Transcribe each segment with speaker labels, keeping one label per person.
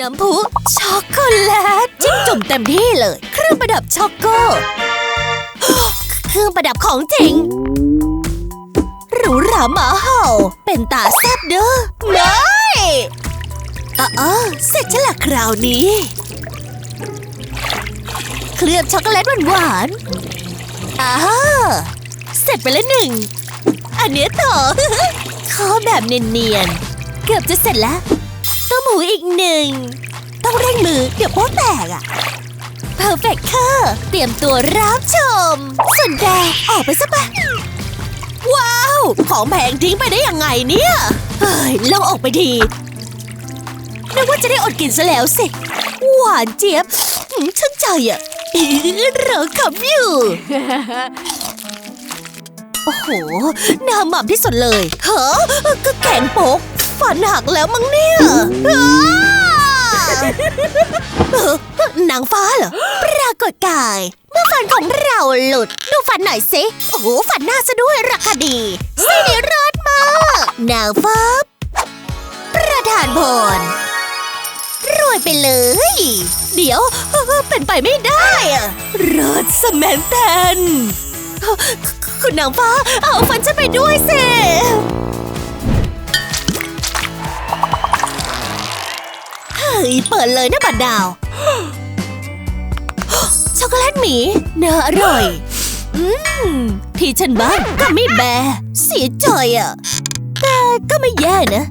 Speaker 1: น้ำพุช็อกโกแลตจิ้มจุ่มเต็มที่เลย เครื่องประดับช็อกโก เครื่องประดับของจริงหรูหราหมาเห่า เป็นตาแซบเด้อไม่อ๋อเสร็จฉันละคราวนี้ เคลือบช็อกโกแลตหวานๆอ้าเสร็จไปแล้วหนึ่ง อันเนี้ต่อข้อแบบเนียนๆ เกือบจะเสร็จแล้ว ต้มหมูอีกหนึ่ง ต้องเร่งมือเดี๋ยวโป๊ะแตกอะเพอร์เฟกค่ะเตรียมตัวรับชมส่วนแกออกไปซะปะว้าว ของแพงทิ้งไปได้ยังไงเนี่ย เฮ้ยลองออกไปทีนึกว่าจะได้อดกินซะแล้วสิ หวานเจี๊ยบชื่นใจอะอื้อเราขับอยู่ โอ้โห หน้าหม่ำที่สุดเลยเฮ้อก็แข็งโป๊ก ฟันหักแล้วมั้งเนี่ยอ้าเอ่อนางฟ้าเหรอ ปรากฏกาย เมื่อฟันของเราหลุด ดูฟันหน่อยสิ โอ้โห ฟันหน้าซะด้วยราคาดีสีนี้รอดมากนางฟ้า ประธานพรรวยไปเลย เดี๋ยวเป็นไปไม่ได้อะรถสแมนแตนคุณนางฟ้า เอาฟันฉันไปด้วยสิ ฮ้ย เปิดเลยนะบัดดาว ช็อกโกแลตหมีเนื้ออร่อย อืม ที่ฉันบ้างก็ไม่แบเสียใจอะ แต่ก็ไม่แย่นะ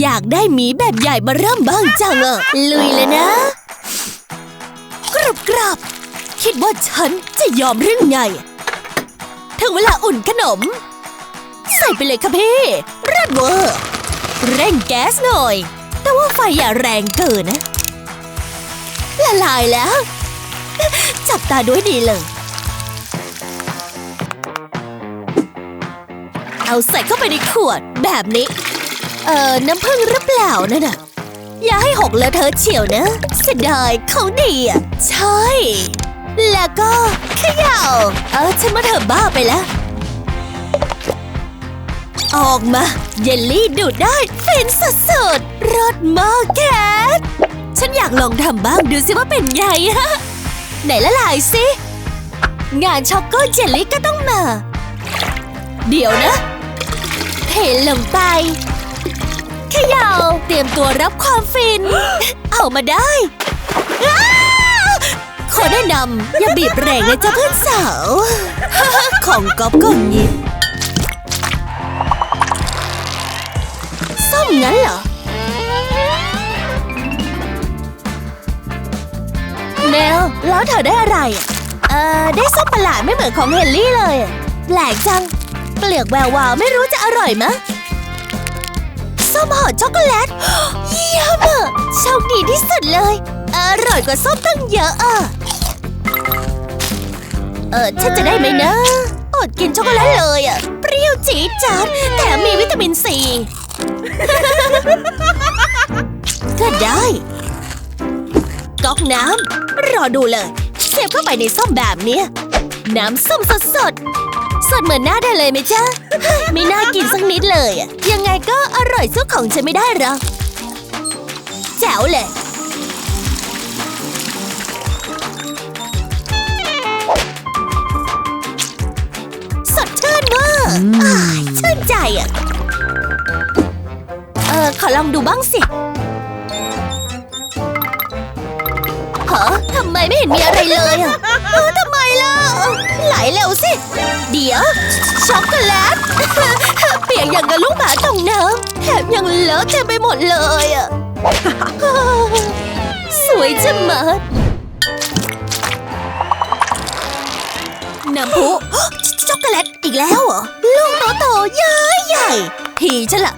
Speaker 1: อยากได้หมีแบบใหญ่มาเริ่มบ้างจังอะ ลุยเลยนะ กรุบกรับคิดว่าฉันจะยอมเรื่องไง ถึงเวลาอุ่นขนม ใส่ไปเลยค่ะพี่เรัดเวอร์ เร่งแก๊สหน่อย แต่ว่าไฟอย่าแรงเกินนะ ละลายแล้ว จับตาด้วยดีเลย เอาใส่เข้าไปในขวดแบบนี้ เอ่อ น้ำผึ้งหรือเปล่านั่นน่ะ อย่าให้หกเลอะเทอเฉียวนะเสียดายเขาดีอะ ใช่ แล้วก็เขย่า เออ ฉันมาเถอะบ้าไปแล้ว ออกมา เยลลี่ดูดได้เป็นสุดๆรสมากแคทฉันอยากลองทำบ้างดูสิว่าเป็นไงฮะไหนละลายสิ งานช็อกโกเจลลี่ก็ต้องมา เดี๋ยวนะ เทลงไปเขย่าเตรียมตัวรับความฟิน เอามาได้ ขอแนะนำอย่าบีบแรงนะจ๊ะเพื่อนสาว ของก๊อฟก็งี้ส้ งั้นเหรอ เมล แล้วเธอได้อะไร เอ่อ ได้ส้มประหลาดไม่เหมือนของเฮนรี่เลย แปลกจัง เปลือกแวววาวไม่รู้จะอร่อยมะส้มห่อช็อกโกแลตเยี่ยมอะโชคดีที่สุดเลย อร่อยกว่าส้มตั้งเยอะอะเออฉันจะได้ไหมนะ อดกินช็อกโกแลตเลยอะเปรี้ยวจี๊ดจ๊าดแถมมีวิตามินซี ก็ได้ ก๊อกน้ำรอดูเลยเสียบเข้าไปในส้มแบบเนี้ย น้ำส้มสดสดๆสดเหมือนหน้าได้เลยไหมจ๊ะ ไม่น่ากินสักนิดเลยอะยังไงก็อร่อยสู้ของฉันไม่ได้หรอกแจ๋วเลย สดชื่นมากอ้ายชื่นใจอะเออขอลองดูบ้างสิฮะทำไมไม่เห็นมีอะไรเลยอะเออทำไมล่ะ ไหลเร็วสิ เดี๋ยว ช็อกโกแลต เปียกอย่างกับลูกหมาตรงน้ำแถมยังเลอะเต็มไปหมดเลยอะสวยจะมัดน้ำพุช็อกโกแลตอีกแล้วเหรอ ลูกโตโตใหญ่ใหญ่ ทีฉันละ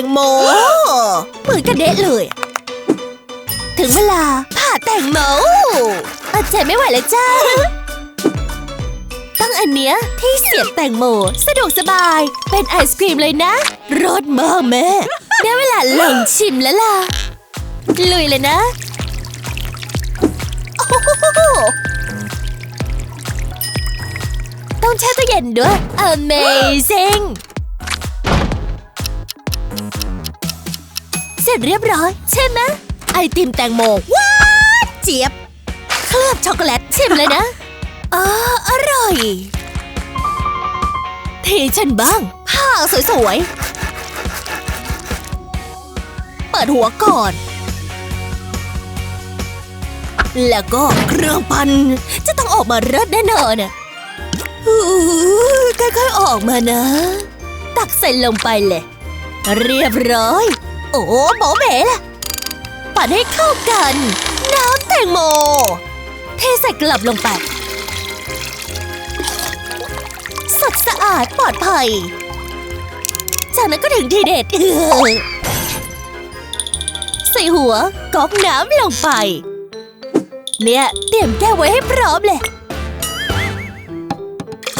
Speaker 1: งโมเหมือนกระเดะเลย ถึงเวลาผ่าแตงโมอดใจไม่ไหวแล้วจ้าตั้งอันเนี้ยที่เสียบแตงโมสะดวกสบาย เป็นไอศครีมเลยนะรสมากแม่ได้เวลาลองชิมแล้วล่ะลุยเลยนะต้องแช่ตู้เย็นด้วย Amazing เสร็จเรียบร้อย ใช่ไหมไอติมแตงโมว้าเจี๊ยบ เคลือบช็อกโกแลตชิมเลยนะอ๋ออร่อยเทฉันบ้าง ผ้าสวยๆ เปิดหัวก่อน แล้วก็เครื่องปั่นจะต้องออกมาเลิศแน่นอนน่ะค่อยๆออกมานะ ตักใส่ลงไปเลย เรียบร้อย โอ้โบเบ๋ล่ะปั่นให้เข้ากัน น้ำแตงโม เทใส่กลับลงไป สดสะอาดปลอดภัย จากนั้นก็ถึงทีเด็ดเออใส่หัวก๊อกน้ำลงไป เนี่ยเตรียมแก้วไว้ให้พร้อมเลย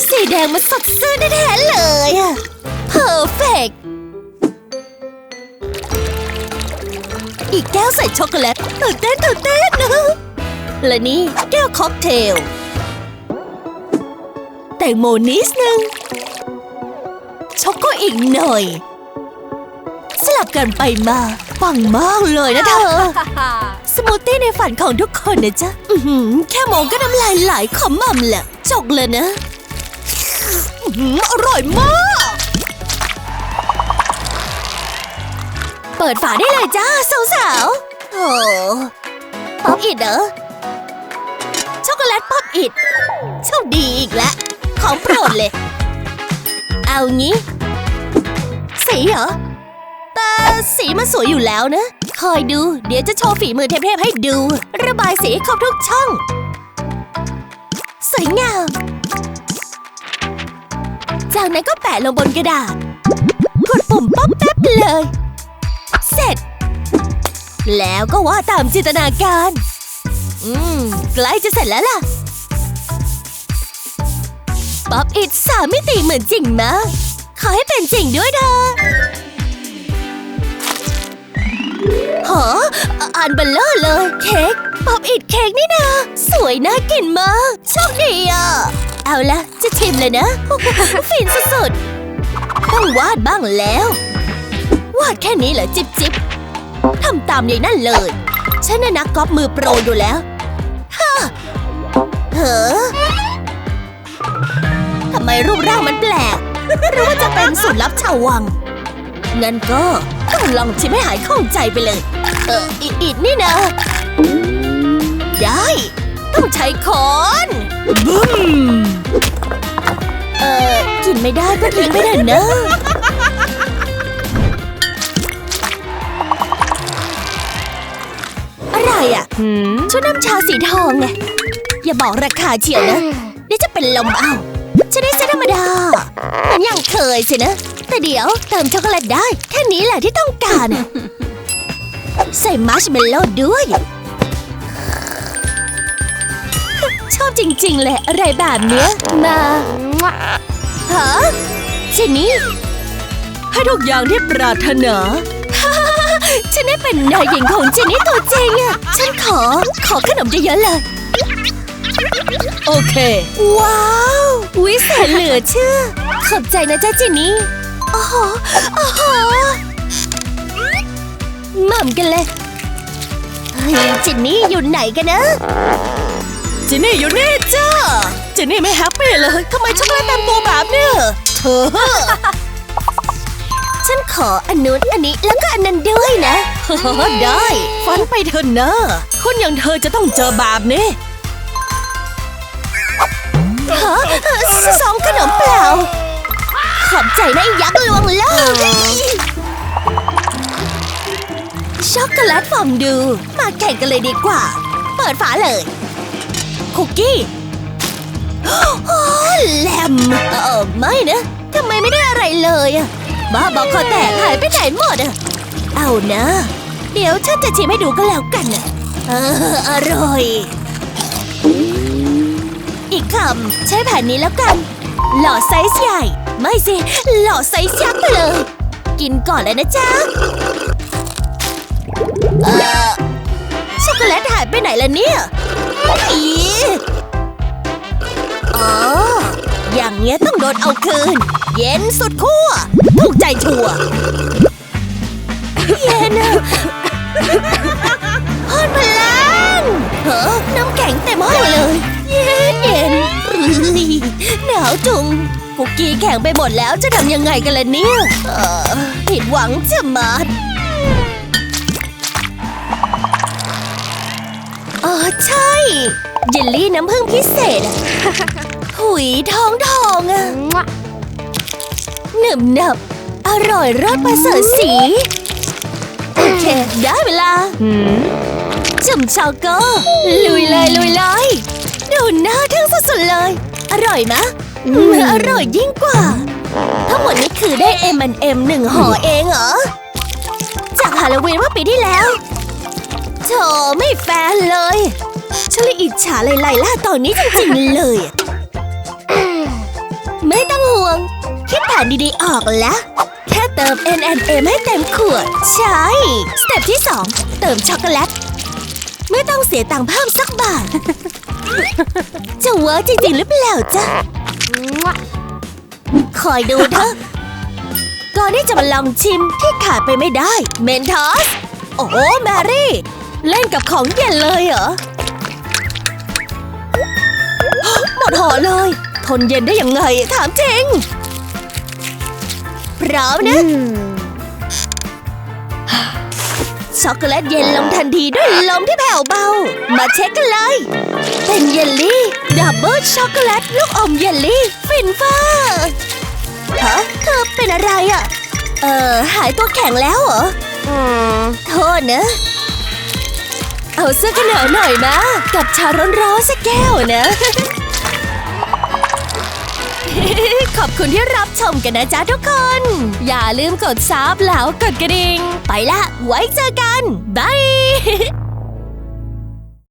Speaker 1: สีแดงมันสดซื่นแท้เลยอะเพอร์เฟก อีกแก้วใส่ช็อกโกแลตตื่นเต้นตื่นเต้นนะและนี่แก้วค็อกเทล แตงโมนิดนึง ช็อกโกอีกหน่อย สลับกันไปมาปังมากเลยนะเธอ สมูทตี้ในฝันของทุกคนนะจ๊ะอื้อหือแค่มองก็น้ำลายไหลขอม่ำแหละจกเลยนะอื้อหืออร่อยมาก เปิดฝาได้เลยจ้าสาวๆโอ้ป๊อปอิดเหรอ ช็อกโกแลตป๊อปอิดโชคดีอีกแล้วของโปรดเลย เอางี้ สีเหรอแต่สีมันสวยอยู่แล้วนะ คอยดู เดี๋ยวจะโชว์ฝีมือเทพๆให้ดู ระบายสีครบทุกช่อง สวยงาม จากนั้นก็แปะลงบนกระดาษ กดปุ่มป๊อปแป๊บเลย เสร็จ แล้วก็วาดตามจินตนาการ อืม ใกล้จะเสร็จแล้วล่ะ ป๊อปอิดสามมิติเหมือนจริงมากขอให้เป็นจริงด้วยเถอะหออันเบลเลอร์เลย เค้ก ป๊อปอิดเค้กนี่นะสวยน่ากินมากโชคดีอะ เอาละจะชิมเลยนะ ฟินสุดๆ ต้องวาดบ้างแล้ว วาดแค่นี้เหรอจิบจิบทำตามอย่างนั้นเลย ฉันน่ะนักก๊อปมือโปรอยู่แล้วฮ่าเฮ้อทำไมรูปร่างมันแปลก หรือว่าจะเป็นสูตรลับชาววัง งั้นก็ต้องลองชิมให้หายข้องใจไปเลย เอออิดอิดนี่นะได้ ต้องใช้ค้อนบึ้มเออกินไม่ได้ก็ทิ้งไปเถอะเนอะ ชุดน้ำชาสีทองไงอย่าบอกราคาเฉียวนะเดี๋ยวจะเป็นลมเอาฉันได้ใช้ธรรมดาเหมือนอย่างเคยสินะ แต่เดี๋ยวเติมช็อกโกแลตได้ แค่นี้แหละที่ต้องการอะใส่มัชเมลโล่ด้วย ชอบจริง ๆ เลยอะไรแบบเนี้ยมาฮะเจนนี่ให้ทุกอย่างที่ปรารถนาฉั นได้เป็นนายหญิงของเจนนี่ตัวจริงอะฉันขอ ขอขนมเยอะๆเลย โอเค ว้าววิเศษเหลือเชื่อ ขอบใจนะจ๊ะเจนนี่โอ้โหโอ้โหหม่ำกันเลยเฮ้ยเจนนี่อยู่ไหนกันนะเจนนี่อยู่นี่จ้าเจนนี่ไม่แฮปปี้เลยทำไมช็อกโกแลตเต็มตัวแบบเนี้ยเธอ ฉันขออันนู้นอันนี้แล้วก็อันนั้นด้วยนะได้ฝันไปเถอะนะคนอย่างเธอจะต้องเจอแบบนี้ฮะสองขนมเปล่า ขอบใจนะไอ้ยักษ์ลวงโลกช็อกโกแลตฟองดู มาแข่งกันเลยดีกว่า เปิดฝาเลย คุกกี้โอ้แลมเออไม่นะทำไมไม่ได้อะไรเลยอะ บ้าบอกคอแตกหายไปไหนหมดอะเอานะ เดี๋ยวฉันจะชิมให้ดูก็แล้วกันนะเอออร่อย อีกคำใช้แผ่นนี้แล้วกัน หล่อไซส์ใหญ่ ไม่สิ หล่อไซส์ยักษ์ไปเลย กินก่อนเลยนะจ๊ะเออช็อกโกแลตหายไปไหนล่ะเนี่ยอีอ๋อ อย่างเงี้ยต้องโดนเอาคืน เย็นสุดขั้วถูกใจชัวเย็นอะพ่นพลังเฮ้อน้ำแข็งเต็มห้องเลย เย็นเย็นอื้อหนาวจุงคุกกี้แข็งไปหมดแล้วจะทำยังไงกันล่ะเนี่ยผิดหวังจะมัดอ๋อใช่ เยลลี่น้ำผึ้งพิเศษ หุยทองทองอะหนึบหนับอร่อยรสประเสริฐสี โอเค ได้เวลาจุ่มช็อกโกลุยเลยลุยเลยดูน่าทึ่งสุดๆเลย อร่อยมะอืมอร่อยยิ่งกว่า ทั้งหมดนี้คือได้ M&M หนึ่งห่อเองเหรอ จากฮาโลวีนเมื่อปีที่แล้วโธ่ไม่แฟนเลยฉันเลยอิจฉาไลล่าตอนนี้จริงๆเลยอะ ไม่ต้องห่วง คิดแผนดีๆออกแล้ว แค่เติม N&M ให้เต็มขวด ใช่ สเต็ปที่ 2 เติมช็อกโกแลต ไม่ต้องเสียตังค์เพิ่มสักบาท จะเวิร์กจริงๆหรือเปล่าจ๊ะ คอยดูเถอะก่อนที่จะมาลองชิมที่ขาดไปไม่ได้ เมนทอส โอ้โหแมรี่ เล่นกับของเย็นเลยเหรอ หมดห่อเลย ทนเย็นได้ยังไง ถามจริง พร้อมนะช็อกโกแลตเย็นลงทันทีด้วยลมที่แผ่วเบา มาเช็คกันเลย เป็นเยลลี่ดับเบิลช็อกโกแลตลูกอมเยลลี่ ฟินฟ้าฮะเธอเป็นอะไรอะ่ะ เออหายตัวแข็งแล้วเหรอโทษนะ เอาเสื้อกันหนาวหน่อยนะ กับชาร้อนๆสักแก้วนะ ขอบคุณที่รับชมกันนะจ๊ะทุกคน อย่าลืมกดซับแล้วกดกระดิ่ง ไปละ ไว้เจอกัน บาย